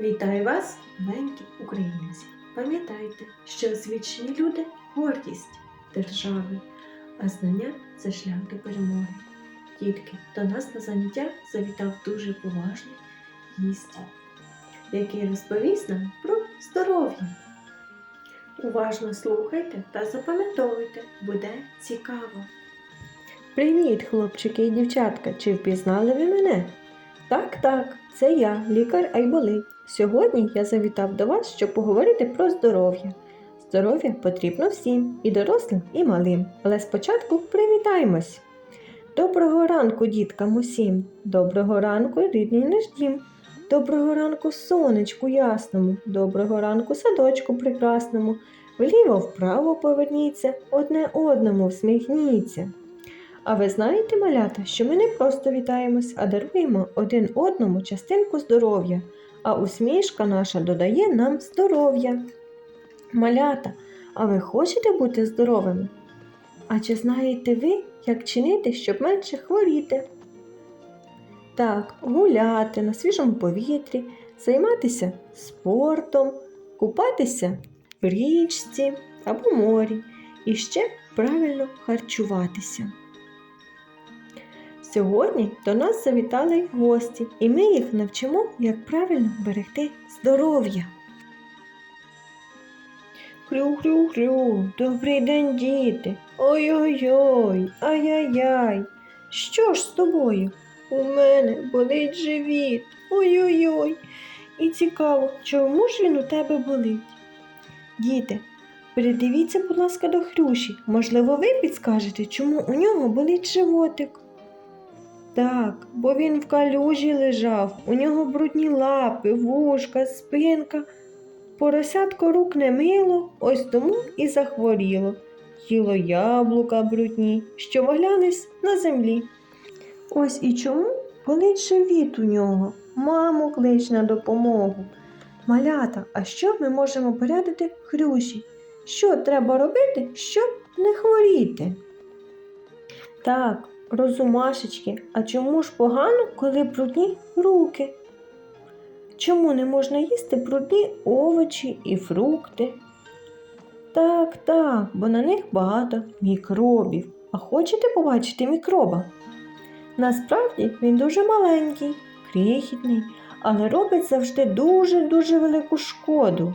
Вітаю вас, маленькі українці. Пам'ятайте, що освічені люди гордість держави, а знання це шлях до перемоги. Дітки, до нас на заняття завітав дуже поважний гість, який розповість нам про здоров'я. Уважно слухайте та запам'ятовуйте, буде цікаво. Привіт, хлопчики і дівчатка! Чи впізнали ви мене? Так, так, це я, лікар Айболит. Сьогодні я завітав до вас, щоб поговорити про здоров'я. Здоров'я потрібно всім, і дорослим, і малим. Але спочатку привітаємось. Доброго ранку, діткам усім! Доброго ранку, рідний наш дім! Доброго ранку, сонечку ясному, доброго ранку, садочку прекрасному. Вліво вправо поверніться, одне одному всміхніться. А ви знаєте, малята, що ми не просто вітаємось, а даруємо один одному частинку здоров'я, а усмішка наша додає нам здоров'я. Малята, а ви хочете бути здоровими? А чи знаєте ви, як чинити, щоб менше хворіти? Так, гуляти на свіжому повітрі, займатися спортом, купатися в річці або морі і ще правильно харчуватися. Сьогодні до нас завітали гості, і ми їх навчимо, як правильно берегти здоров'я. Хрю-хрю-хрю, добрий день, діти. Ой-ой-ой, ай-яй-яй. Що ж з тобою? У мене болить живіт. Ой-ой-ой. І цікаво, чому ж він у тебе болить? Діти, передивіться, будь ласка, до Хрюші. Можливо, ви підскажете, чому у нього болить животик. Так, бо він в калюжі лежав, у нього брудні лапи, вушка, спинка. Поросятко рук не мило, ось тому і захворіло. Їло яблука брудні, що валялись на землі. Ось і чому болить живіт у нього. Маму клич на допомогу. Малята, а що ми можемо порядити Хрюші? Що треба робити, щоб не хворіти? Так, розумашечки, а чому ж погано, коли брудні руки? Чому не можна їсти брудні овочі і фрукти? Так, так, бо на них багато мікробів. А хочете побачити мікроба? Насправді він дуже маленький, крихітний, але робить завжди дуже-дуже велику шкоду.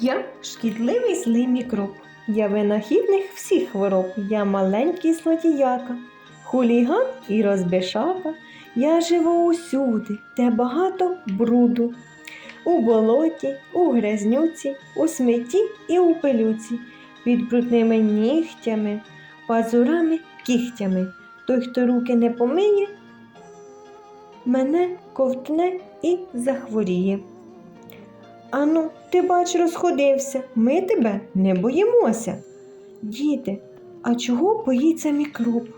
Я шкідливий злий мікроб. Я винахідник всіх хвороб. Я маленький злодіяка, хуліган і розбишака. Я живу усюди, де багато бруду. У болоті, у грязнюці, у сметі і у пилюці, під брудними нігтями, пазурами, кігтями. Той, хто руки не помиє, мене ковтне і захворіє. Ану, ти бач, розходився, ми тебе не боїмося. Діти, а чого боїться мікроб?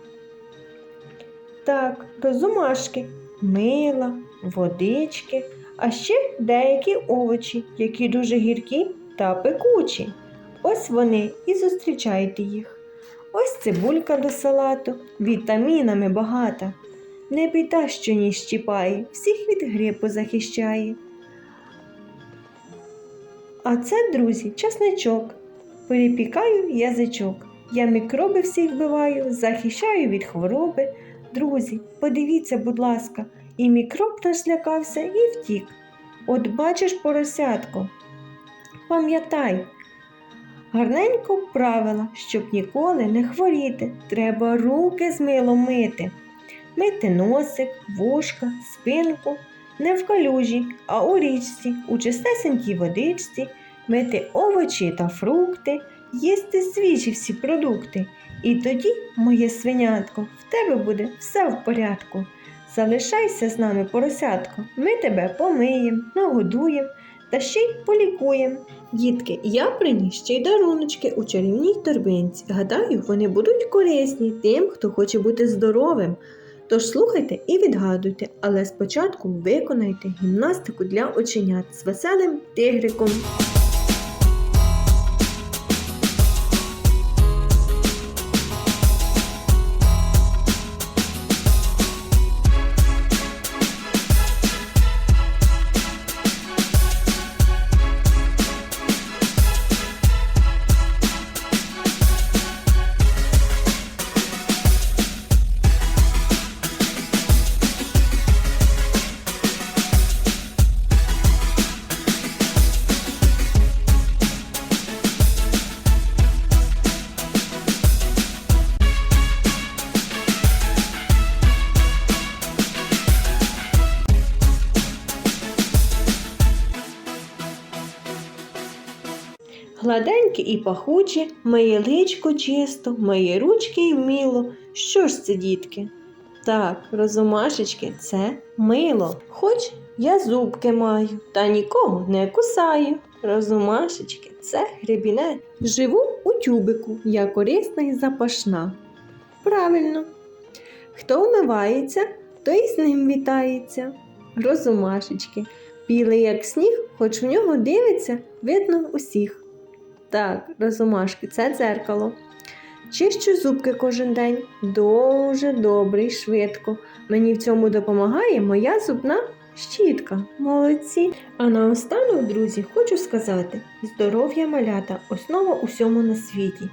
Так, розумашки, мила, водички, а ще деякі овочі, які дуже гіркі та пекучі. Ось вони і зустрічайте їх. Ось цибулька до салату, вітамінами багата. Не біда, що ніж щіпає, всіх від грипу захищає. А це, друзі, часничок. Перепікаю язичок. Я мікроби всіх вбиваю, захищаю від хвороби. Друзі, подивіться, будь ласка, і мікроб наш злякався і втік. От бачиш, поросятко. Пам'ятай, гарненько правила, щоб ніколи не хворіти, треба руки з милом мити. Мити носик, вушка, спинку, не в калюжі, а у річці, у чистесенькій водичці, мити овочі та фрукти, їсти свіжі всі продукти. І тоді, моє свинятко, в тебе буде все в порядку. Залишайся з нами, поросятко, ми тебе помиємо, нагодуємо та ще й полікуємо. Дітки, я приніс ще й даруночки у чарівній торбинці. Гадаю, вони будуть корисні тим, хто хоче бути здоровим. Тож слухайте і відгадуйте, але спочатку виконайте гімнастику для оченят з веселим тигриком. Гладенькі і пахучі, миє личко чисто, миє ручки і вміло. Що ж це, дітки? Так, розумашечки, це мило. Хоч я зубки маю, та нікого не кусаю. Розумашечки, це гребінець. Живу у тюбику, я корисна і запашна. Правильно. Хто вмивається, той з ним вітається. Розумашечки. Білий як сніг, хоч в нього дивиться, видно усіх. Так, розумашки, це дзеркало. Чищу зубки кожен день дуже добре і швидко. Мені в цьому допомагає моя зубна щітка. Молодці. А наостанок, друзі, хочу сказати: здоров'я малята основа усьому на світі.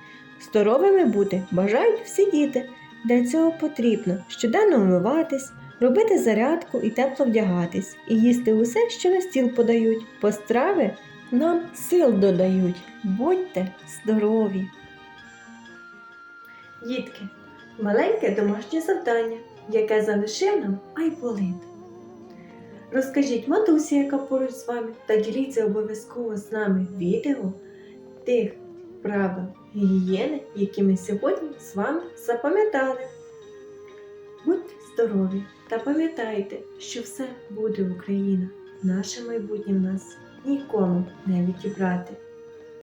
Здоровими бути бажають всі діти. Для цього потрібно щоденно вмиватись, робити зарядку і тепло вдягатись, і їсти усе, що на стіл подають, бо страви нам сил додають. Будьте здорові! Дітки, маленьке домашнє завдання, яке залишив нам Айполит. Розкажіть матусі, яка поруч з вами, та діліться обов'язково з нами відео тих правил гігієни, які ми сьогодні з вами запам'ятали. Будьте здорові та пам'ятайте, що все буде Україна. Наше майбутнє в нас нікому не відібрати.